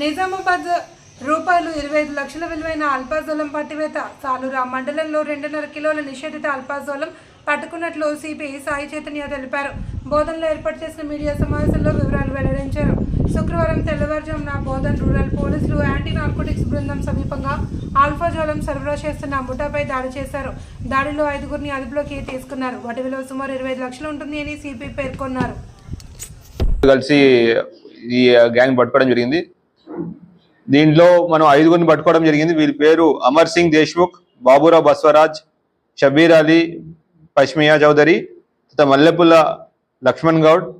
నిజామాబాద్ రూపాయలు ఇరవై ఐదు లక్షల విలువైన అల్పాజోలం పట్టివేత సాలూరా మండలంలో రెండున్నర కిలోల నిషేధిత అల్పాజోలం పట్టుకున్నట్లు సిపిఐ సాయి చైతన్య తెలిపారు. బోధనలో ఏర్పాటు చేసిన మీడియా సమావేశంలో వివరాలు వెల్లడించారు. శుక్రవారం తెల్లవారుజామున బోధన్ రూరల్ పోలీసులు యాంటీ నార్కోటిక్స్ బృందం సమీపంగా ఆల్ఫాజోలం సరఫరా చేస్తున్న ముఠాపై దాడి చేశారు. దాడిలో ఐదుగురిని అదుపులోకి తీసుకున్నారు. వాటి విలువ సుమారు ఇరవై ఐదు లక్షలు ఉంటుంది అని సిపి పేర్కొన్నారు. కలిసి ఈ గ్యాంగ్ పట్టుకోవడం జరిగింది. దీంట్లో మనం ఐదుగురిని పట్టుకోవడం జరిగింది. వీరి పేరు అమర్ సింగ్ దేశ్ముఖ్ బాబురావు బస్వరాజ్ షబీర్ అలీ పష్మియా చౌదరి మల్లెపుల్ల లక్ష్మణ్ గౌడ్.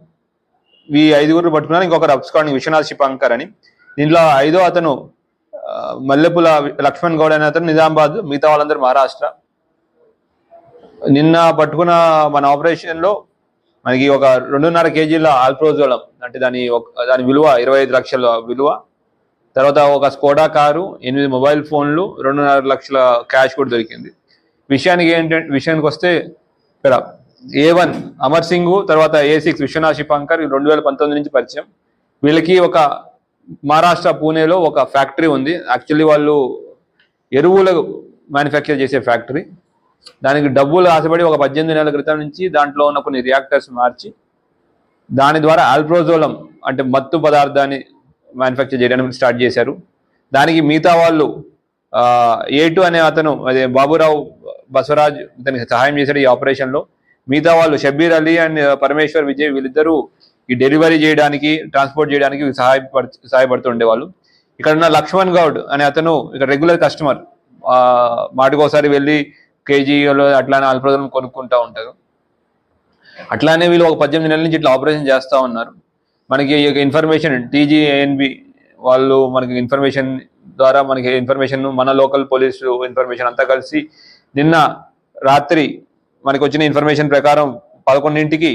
ఈ ఐదుగురు పట్టుకున్నారు. ఇంకొకరు అబ్స్కాండింగ్ విశ్వనాథ్ శిపాంకర్ అని. దీంట్లో ఐదో అతను మల్లెపుల లక్ష్మణ్ గౌడ్ అనే అతను నిజామాబాద్ మిగతా వాళ్ళందరూ మహారాష్ట్ర. నిన్న పట్టుకున్న మన ఆపరేషన్లో మనకి ఒక రెండున్నర కేజీల ఆల్ప్రోజోలం అంటే దాని ఒక- దాని విలువ ఇరవై ఐదు లక్షల విలువ. తర్వాత ఒక స్కోడా కారు ఎనిమిది మొబైల్ ఫోన్లు రెండున్నర లక్షల క్యాష్ కూడా దొరికింది. విషయానికి ఏంటంటే విషయానికి వస్తే ఇక్కడ ఏ వన్ అమర్ సింగ్ తర్వాత ఏ సిక్స్ విశ్వనాథ్ శిపాంకర్ రెండు వేల పంతొమ్మిది నుంచి పరిచయం. వీళ్ళకి ఒక మహారాష్ట్ర పూణేలో ఒక ఫ్యాక్టరీ ఉంది. యాక్చువల్లీ వాళ్ళు ఎరువులు మ్యానుఫ్యాక్చర్ చేసే ఫ్యాక్టరీ. దానికి డబ్బులు ఆశపడి ఒక పద్దెనిమిది నెలల క్రితం నుంచి దాంట్లో ఉన్న కొన్ని రియాక్టర్స్ మార్చి దాని ద్వారా ఆల్ప్రోజోలం అంటే మత్తు పదార్థాన్ని మ్యానుఫ్యాక్చర్ చేయడానికి స్టార్ట్ చేశారు. దానికి మిగతా వాళ్ళు ఏ టూ అనే అతను అదే బాబురావు బసవరాజ్ ఇతనికి సహాయం చేశాడు ఈ ఆపరేషన్లో మిగతా వాళ్ళు షబీర్ అలీ అండ్ పరమేశ్వర్ విజయ్ వీళ్ళిద్దరూ ఈ డెలివరీ చేయడానికి ట్రాన్స్పోర్ట్ చేయడానికి సహాయపడు సహాయపడుతూ ఉండేవాళ్ళు. ఇక్కడ ఉన్న లక్ష్మణ్ గౌడ్ అనే అతను ఇక్కడ రెగ్యులర్ కస్టమర్ మాటికోసారి వెళ్ళి కేజీలో అట్లానే అల్ప్రదం కొనుక్కుంటా ఉంటారు అట్లానే వీళ్ళు ఒక పద్దెనిమిది నెలల నుంచి ఇట్లా ఆపరేషన్ చేస్తూ ఉన్నారు. మనకి ఈ యొక్క ఇన్ఫర్మేషన్ టీజీఏఎన్బి వాళ్ళు మనకి ఇన్ఫర్మేషన్ ద్వారా మనకి ఇన్ఫర్మేషన్ మన లోకల్ పోలీసు ఇన్ఫర్మేషన్ అంతా కలిసి నిన్న రాత్రి మనకు వచ్చిన ఇన్ఫర్మేషన్ ప్రకారం పదకొండింటికి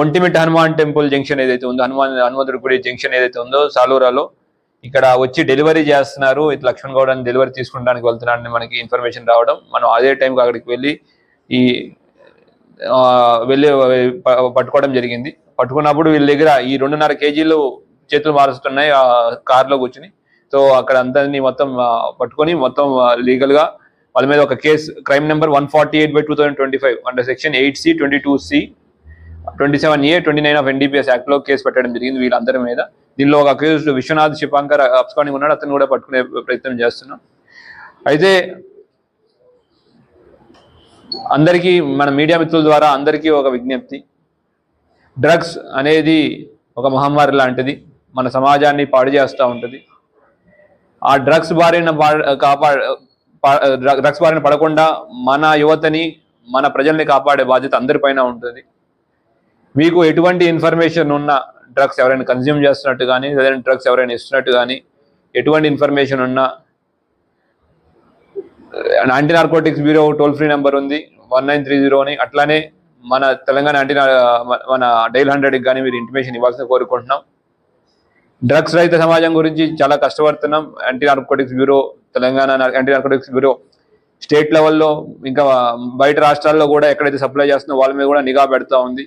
ఒంటిమిట్ హనుమాన్ టెంపుల్ జంక్షన్ ఏదైతే ఉందో హనుమాన్ హనుమంతుడి గుడి జంక్షన్ ఏదైతే ఉందో సాలూరాలో ఇక్కడ వచ్చి డెలివరీ చేస్తున్నారు. ఇటు లక్ష్మణ్ గౌడ్ అని డెలివరీ తీసుకుంటానికి వెళ్తున్నారని మనకి ఇన్ఫర్మేషన్ రావడం. మనం అదే టైంకి అక్కడికి వెళ్ళి ఈ వెళ్ళి పట్టుకోవడం జరిగింది. పట్టుకున్నప్పుడు వీళ్ళ దగ్గర ఈ రెండున్నర కేజీలు చేతులు మారుస్తున్నాయి ఆ కార్లో కూర్చుని. సో అక్కడ అందరినీ మొత్తం పట్టుకొని మొత్తం లీగల్గా వాళ్ళ మీద ఒక case crime number one forty eight by two thousand twenty five under section eight C twenty two C twenty seven A twenty nine of NDPS యాక్ట్లో కేసు పెట్టడం జరిగింది వీళ్ళందరి మీద. దీనిలో ఒక అక్యూజ్డ్ విశ్వనాథ్ శిపాంకర్ అప్స్కాని ఉన్నాడు అతను కూడా పట్టుకునే ప్రయత్నం చేస్తున్నాం. అయితే అందరికీ మన మీడియా మిత్రుల ద్వారా అందరికీ ఒక విజ్ఞప్తి. డ్రగ్స్ అనేది ఒక మహమ్మారి లాంటిది. మన సమాజాన్ని పాడు చేస్తూ ఉంటుంది. ఆ డ్రగ్స్ బారిన పా- కాపా డ్రగ్స్ బారిన పడకుండా మన యువతని మన ప్రజల్ని కాపాడే బాధ్యత అందరిపైన ఉంటుంది. మీకు ఎటువంటి ఇన్ఫర్మేషన్ ఉన్న డ్రగ్స్ ఎవరైనా కన్జ్యూమ్ చేస్తున్నట్టు కానీ లేదంటే డ్రగ్స్ ఎవరైనా ఇస్తున్నట్టు కానీ ఎటువంటి ఇన్ఫర్మేషన్ ఉన్నా anti narcotics bureau toll free number ఉంది. వన్ నైన్ త్రీ జీరో అని అట్లానే మన తెలంగాణ యాంటీ మన డైల్ హండ్రెడ్కి కానీ మీరు ఇంటిమేషన్ ఇవ్వాల్సిన కోరుకుంటున్నాం. డ్రగ్స్ రహిత సమాజం గురించి చాలా కష్టపడుతున్నాం. Anti narcotics bureau Telangana anti narcotics bureau state లెవెల్లో ఇంకా బయట రాష్ట్రాల్లో కూడా ఎక్కడైతే సప్లై చేస్తుందో వాళ్ళ మీద కూడా నిఘా పెడతా ఉంది.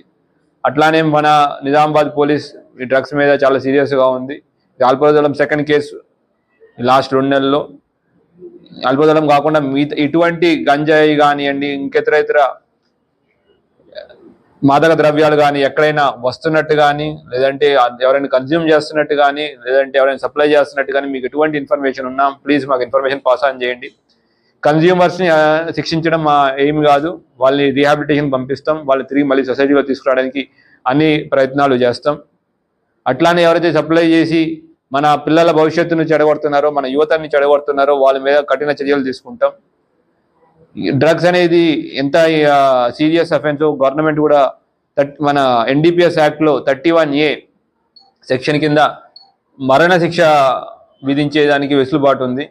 అట్లానే మన నిజామాబాద్ పోలీస్ ఈ డ్రగ్స్ మీద చాలా సీరియస్గా ఉంది. ఆల్పోదలం సెకండ్ కేసు లాస్ట్ రెండు నెలల్లో. అల్పదళం కాకుండా మిగతా ఇటువంటి గంజాయి కానివ్వండి ఇంకెతర ఇతర మాదక ద్రవ్యాలు కానీ ఎక్కడైనా వస్తున్నట్టు కానీ లేదంటే ఎవరైనా కన్జ్యూమ్ చేస్తున్నట్టు కానీ లేదంటే ఎవరైనా సప్లై చేస్తున్నట్టు కానీ మీకు ఎటువంటి ఇన్ఫర్మేషన్ ఉన్నా ప్లీజ్ మాకు ఇన్ఫర్మేషన్ పాస్ ఆన్ చేయండి. కన్జ్యూమర్స్ని శిక్షించడం మా ఎయిమ్ కాదు. వాళ్ళని రీహాబిలిటేషన్ పంపిస్తాం. వాళ్ళు తిరిగి మళ్ళీ సొసైటీలో తీసుకురావడానికి అన్ని ప్రయత్నాలు చేస్తాం. అట్లానే ఎవరైతే సప్లై చేసి మన పిల్లల భవిష్యత్తును చెడగొడుతున్నారు మన యువతని చెడగొడుతున్నారు వాళ్ళ మీద కఠిన చర్యలు తీసుకుంటాం. డ్రగ్స్ అనేది ఎంత సీరియస్ అఫెన్స్ గవర్నమెంట్ కూడా మన ఎన్డీపీఎస్ యాక్ట్లో థర్టీ వన్ ఏ సెక్షన్ కింద మరణ శిక్ష విధించేదానికి వెసులుబాటు ఉంది.